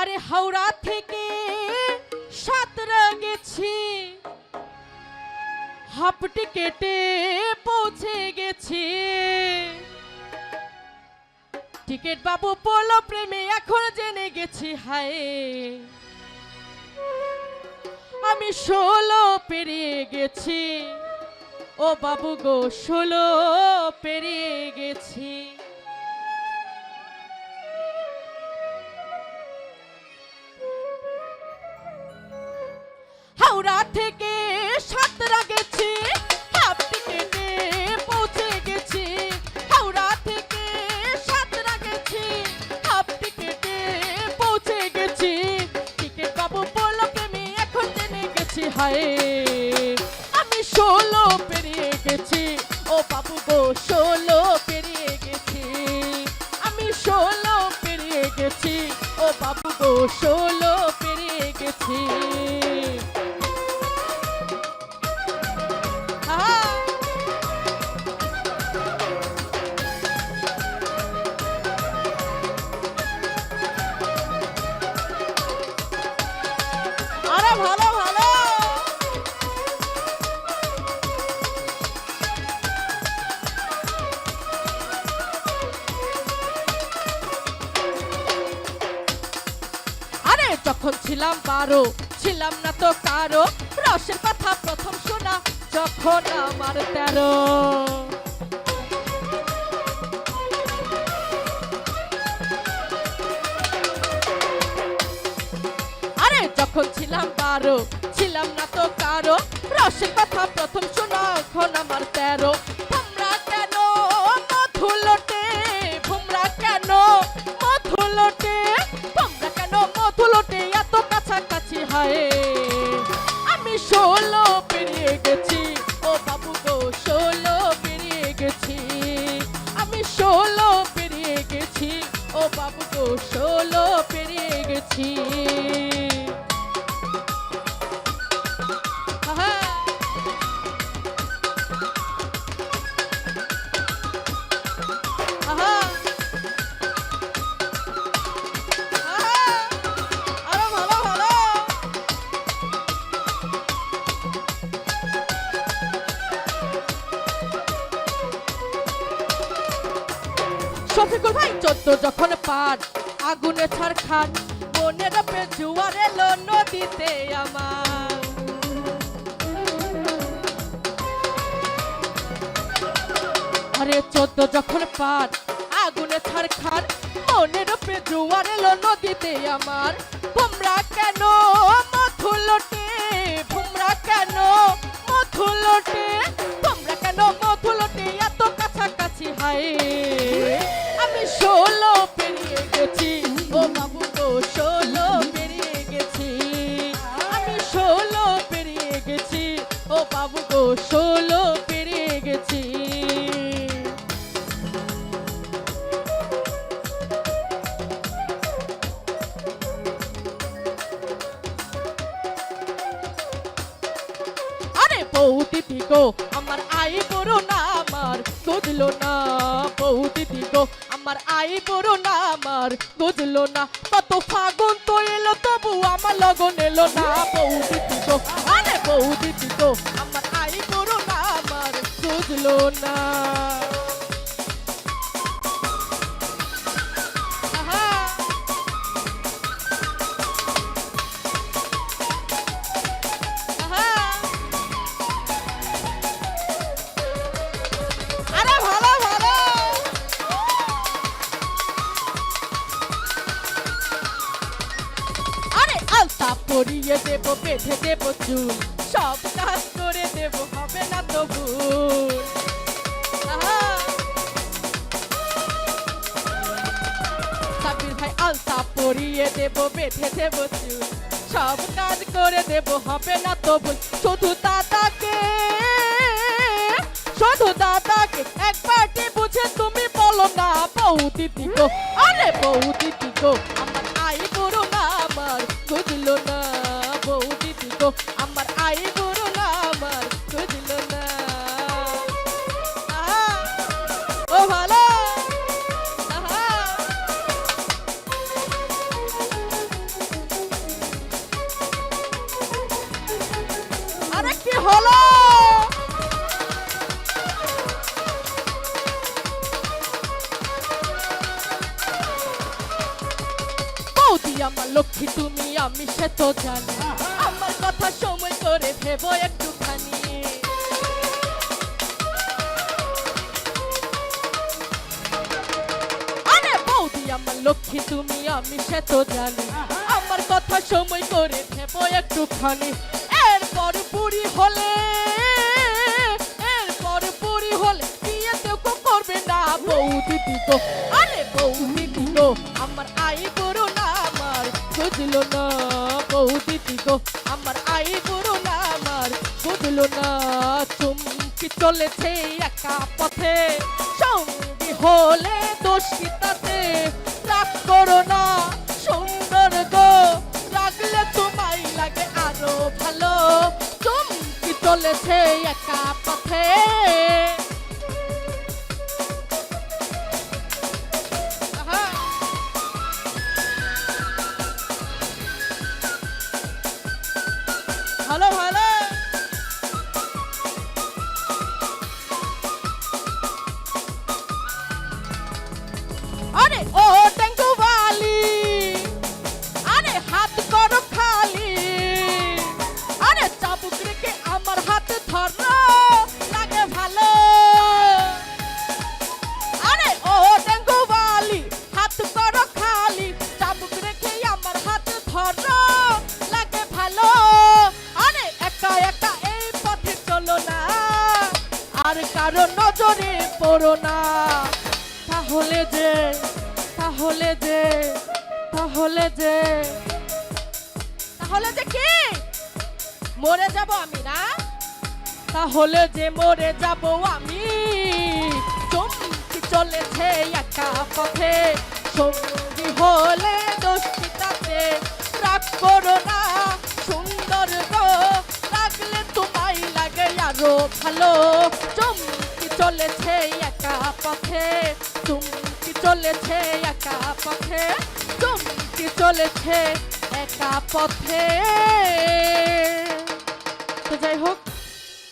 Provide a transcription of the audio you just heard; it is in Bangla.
আরে হাওড়া থেকে সাতরা গেছি। হাফ টিকেটে পৌঁছে গেছি। টিকিট বাবু পড়ল প্রেমে, এখন জেনে গেছি, হায়। আমি ষোলো পেরিয়ে গেছি। ও বাবু গো, ষোলো পেরিয়ে গেছি। হাওড়া থেকে সাতরা গেছি টিকেটে পৌঁছে গেছি। হাওড়া থেকে সাতরা গেছি টিকেটে পৌঁছে গেছি। টিকিট বাবু বলল প্রেমে এখন গেছি, হায়। আমি ষোলো পেরিয়ে গেছি, ও বাবু গো, ষোলো পেরিয়ে গেছি। আমি ষোলো পেরিয়ে গেছি, ও বাবু গো, ষোলো পেরিয়ে গেছি। যখন ছিলাম বারো, ছিলাম না তো কারও। রসের কথা প্রথম শোনা, যখন আমার তেরো। আরে, যখন ছিলাম বারো, ছিলাম না তো কারও। রসের কথা প্রথম শোনা এখন আমার তেরো। ষোলো পেরিয়ে গেছি। শফিকুল ভাই, চোদ্দ যখন পান আগুনে ছাড় খান। মনের জুয়ার এলো নদীতে আমার। আরে চোদ্দ যখন পান আগুনে ছাড় খান। মনের জুয়ার এলো নদীতে আমার। তোমরা কেন মধুলোটে তোমরা কেন মধুলোটে তোমরা কেন মধুলোটে এত কাছাকাছি হায়। ষোলো পেরিয়ে গেছি। আরে বৌদিদি গো, আমার আই বড় না আমার বুঝলো না। বৌদিদি গো, আমার আই বড় না আমার বুঝলো না। কত ফাগুন তো এলো, তবু আমার লগন এলো না। বৌদিদি গো, আরে বৌদিদি গো, আমার না পরিয়ে দেব বেঁধে দেব চুল। সব কাজ করে দেব হবে না তো। সাবির ভাই পরিয়ে দেব, বেঁধে দেব চুল। সব কাজ করে দেব হবে না শুধু দাদাকে শুধু দাদাকে বুঝে তুমি বলো না বউ দিদি গো আরে বউ দিদি গো আমার আই না আমার বুঝলো না। বৌদি, আমার লক্ষ্মী, তুমি, আমি, সে তো জানি। আমার কথা সময় করে ভেবো একটুখানি। আমার লক্ষ্মী, তুমি, আমি, সে তো জানি। আমার কথা সময় করে ভেবো একটুখানি। এরপর পুরি হলে, এরপর পুরি হলে বিয়েতেও কো করবে না বৌদি দিগো আরে বৌদি দিগো আমার আই বুড়ো না আমার বুঝলো না বৌদি দিগো আমার আই বুড়ো না আমার বুঝলো না, চুমকি চলেছে একা পথে। সঙ্গী হলে দোষ তাতে? রাগ করো না চলেছে একা পথে আহা। ভালো ভালো আরে ও নজরে পড়ো না। তাহলে যে তাহলে যে তাহলে যে। তাহলে যে কি? মরে যাব আমি না? তাহলে যে মরে যাব আমি। চমকি চলেছে একা পথে। সঙ্গী হলে দোষী তাতে। রাগ করো না, সুন্দর গো। লাগলে তোমায় লাগে আরও ভালো। চমকি চলেছে একা পথে চমকি চলেছে একা পথে চমকি চলেছে একা পথে। তো যাই হোক